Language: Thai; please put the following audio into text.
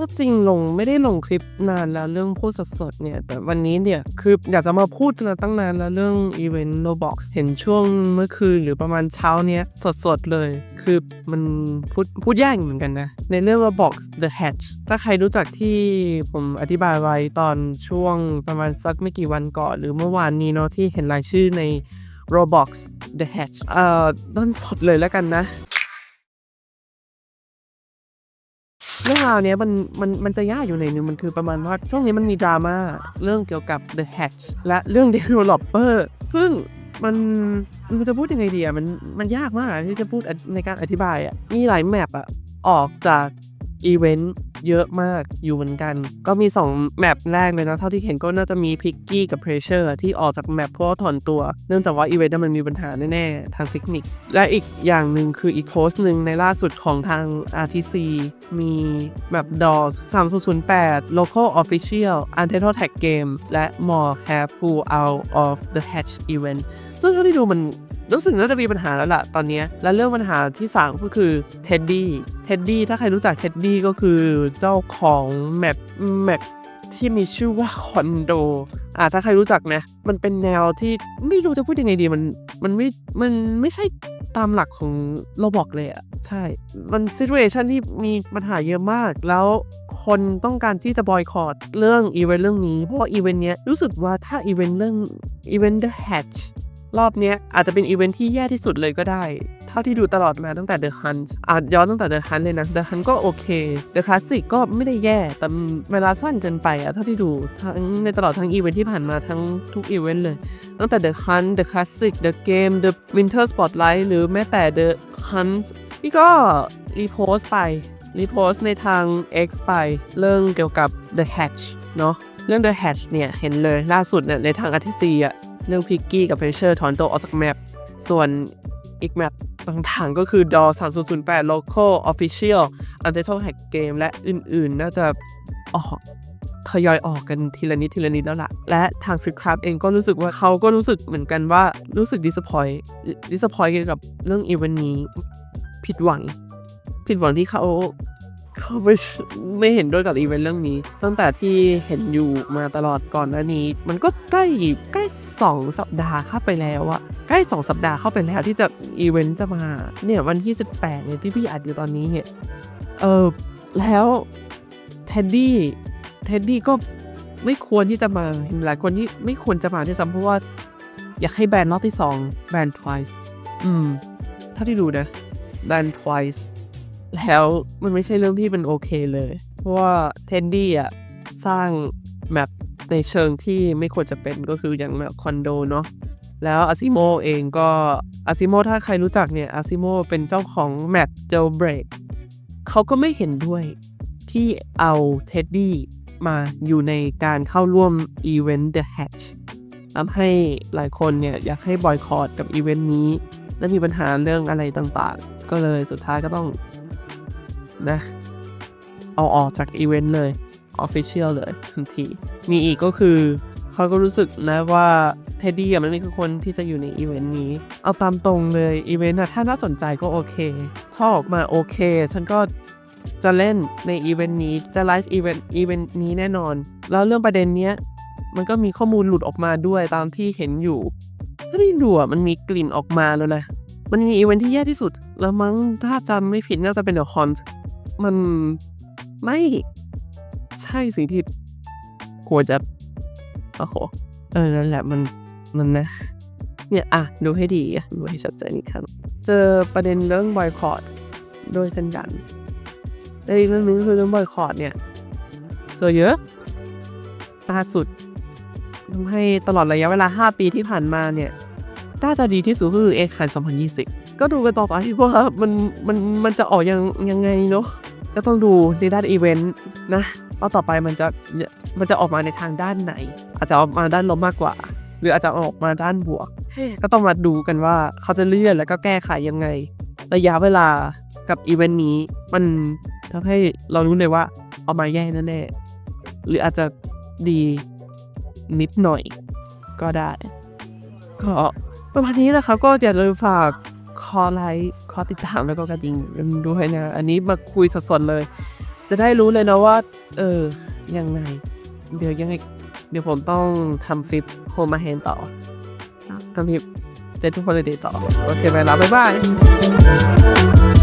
ก็จริงลงไม่ได้ลงคลิปนานแล้วเรื่องพูดสดๆเนี่ย แต่วันนี้เนี่ย คืออยากจะมาพูดกันตั้งนานแล้วเรื่องอีเวนต์โ b บ็อกเห็นช่วงเมื่อคืนหรือประมาณเช้าเนี้ยสดๆเลย คือมันพูดพูดยากเหมือนกันนะ ในเรื่อง Roblox The Hatch ถ้าใครรู้จักที่ผมอธิบายไว้ตอนช่วงประมาณสักไม่กี่วันก่อน หรือเมื่อวานนี้เนาะที่เห็นรายชื่อใน Roblox The Hatch เอ่อต้นสดเลยแล้วกันนะ เรื่องราวเนี้ยมันมันมันจะยากอยู่ในนึงมันคือประมาณว่าช่วงนี้มันมีดราม่าเรื่องเกี่ยวกับ The Hatch และเรื่อง Developer ซึ่งมันมันจะพูดยังไงดีอะมันมันยากมากที่จะพูดในการอธิบายอะมีหลายแมปอะออกจากอีเวนต์ เยอะมากอยู่เหมือนกัน ก็มี 2 แมปแรกเลยนะ เท่าที่เห็นก็น่าจะมีพิกกี้กับเพรสเชอร์ที่ออกจากแมปเพราะถอนตัว เนื่องจากว่าอีเวนต์มันมีปัญหาแน่ๆ ทางเทคนิค และอีกอย่างหนึ่งคืออีกโพสต์หนึ่งในล่าสุดของทาง RTC มีแบบ DOS 3008 Local Official Untitled Tag Game และ More have pull out of the Hatch event ซึ่งเท่าที่ดูมัน รู้สึกน่าจะมีปัญหาแล้วล่ะตอนนี้ และเรื่องปัญหาที่สามก็คือเท็ดดี้เท็ดดี้ถ้าใครรู้จักเท็ดดี้ก็คือเจ้าของแมปแมปที่มีชื่อว่าคอนโดอ่าถ้าใครรู้จักนะ มันเป็นแนวที่ไม่รู้จะพูดยังไงดีมันมันไม่มันไม่ใช่ตามหลักของโรบอกเลยอะใช่ มันซิทูเอชันที่มีปัญหาเยอะมาก แล้วคนต้องการที่จะบอยคอรดเรื่องอีเวนต์เรื่องนี้ เพราะว่าอีเวนต์เนี้ยรู้สึกว่าถ้าอีเวนต์เรื่องอีเวนต์ The Hatch รอบเนี้ยอาจจะเป็นอีเวนท์ที่แย่ที่สุดเลยก็ได้ เท่าที่ดูตลอดมาตั้งแต่ The Hunt อาจย้อนตั้งแต่ The Hunt เลยนะ The Hunt ก็โอเค The Classic ก็ไม่ได้แย่ แต่เวลาสั้นเกินไปอะเท่าที่ดูทั้งในตลอดทั้งอีเวนท์ที่ผ่านมาทั้งทุกอีเวนต์เลย ตั้งแต่ The Hunt The Classic The Game The Winter Spotlight หรือแม้แต่ The Hunt นี่ก็รีโพสต์ไปรีโพสต์ในทาง X ไปเรื่องเกี่ยวกับ The Hatch เนาะเรื่อง The Hatch เนี่ย เห็นเลยล่าสุดเนี่ยในทางอาทิซีอะ เรื่องพิกกี้กับเพเชอร์ถอนโตออกจากแมปส่วนอีกแมปต่างๆก็คือดอ3008 Local Official Untitled Hack Game และอื่นๆ น่าจะออกทยอยออกกันทีละนิดทีละนิดแล้วล่ะ และทาง f r e e Craft เองก็รู้สึกว่าเขาก็รู้สึกเหมือนกันว่ารู้สึก disappoint disappoint เกี่ยวกับเรื่องอีเวนต์นี้ ผิดหวัง ผิดหวังที่เขา เขาไม่ไม่เห็นด้วยกับอีเวนต์เรื่องนี้ ตั้งแต่ที่เห็นอยู่มาตลอดก่อนหน้านี้ มันก็ใกล้ใกล้2สัปดาห์เข้าไปแล้วอะใกล้2สัปดาห์เข้าไปแล้วที่จะอีเวนต์จะมา เนี่ยวันที่ 18เนี่ยที่พี่อัดอยู่ตอนนี้เนี่ยเออแล้วเท็ดดี้เท็ดดี้ก็ไม่ควรที่จะมาหลายคนที่ไม่ควรจะมาที่ซ้ำเพราะว่าอยากให้แบนรอบที่2แบน twice อืม ถ้าที่ดูนะแบน twice แล้วมันไม่ใช่เรื่องที่มันโอเคเลย เพราะว่าเทนดี้อะ สร้างแมปในเชิงที่ไม่ควรจะเป็นก็คืออย่างแบบคอนโดเนาะแล้วอาซิโมเองก็อาซิโมถ้าใครรู้จักเนี่ยอาซิโมเป็นเจ้าของแมปเจลเบรกเขาก็ไม่เห็นด้วยที่เอาเท็ดดี้มาอยู่ในการเข้าร่วมอีเวนต์ The Hatch ทำให้หลายคนเนี่ยอยากให้บอยคอรดกับอีเวนต์นี้ และมีปัญหาเรื่องอะไรต่างๆ ก็เลยสุดท้ายก็ต้อง นะ เอาออกจากอีเวนต์เลย Official เลยทันที มีอีกก็คือเขาก็รู้สึกนะว่าเท็ดดี้มันไม่คือคนที่จะอยู่ในอีเวนต์นี้ เอาตามตรงเลยอีเวนต์อะถ้าน่าสนใจก็โอเคถ้าออกมาโอเค ฉันก็จะเล่นในอีเวนต์นี้จะไลฟ์อีเวนต์อีเวนต์นี้แน่นอน แล้วเรื่องประเด็นเนี้ยมันก็มีข้อมูลหลุดออกมาด้วยตามที่เห็นอยู่ถ้าที่ดูอะมันมีกลิ่นออกมาแล้วนะมันมีอีเวนต์ที่แย่ที่สุด แล้วมั้งถ้าจำไม่ผิดน่าจะเป็นเดอะคอน มันไม่ใช่สิ่งที่ควรจะโอ้โหเออนั่นแหละมันมันนะ เนี่ยอะ ดูให้ดีดูให้ชัดเจนอีกครั้งเจอประเด็นเรื่องบอยคอรดโดยเช่นกันและอีกเรื่องนึงคือเรื่องบอยคอรดเนี่ยเจอเยอะล่าสุดทำให้ตลอดระยะเวลา 5 ปีที่ผ่านมาเนี่ยน่าจะดีที่สุดคือเอ็กคัน2020 ก็ดูกันต่อไปว่ามันมันมันจะออกยังยังไงเนาะ ก็ต้องดูในด้านอีเวนต์นะว่าต่อไปมันจะมันจะออกมาในทางด้านไหน อาจจะออกมาด้านลบมากกว่า หรืออาจจะออกมาด้านบวก ก็ต้องมาดูกันว่าเขาจะเลื่อนแล้วก็แก้ไขยังไง ระยะเวลากับอีเวนต์นี้ มันทำให้เรารู้เลยว่าออกมาแย่แน่ๆหรืออาจจะดีนิดหน่อยก็ได้ ก็ประมาณนี้แหละครับก็อย่าลืมฝาก คอไลค์คอติดตามแล้วก็กระดิ่งด้วยนะ อันนี้มาคุยสดๆเลย จะได้รู้เลยนะว่า เออ ยังไง เดี๋ยวยังไง เดี๋ยวผมต้องทำฟิปโฮมาเฮนต่อทำฟิปเจ็ดทุกคนเลยดีต่อ โอเคไปแล้วบ๊ายบาย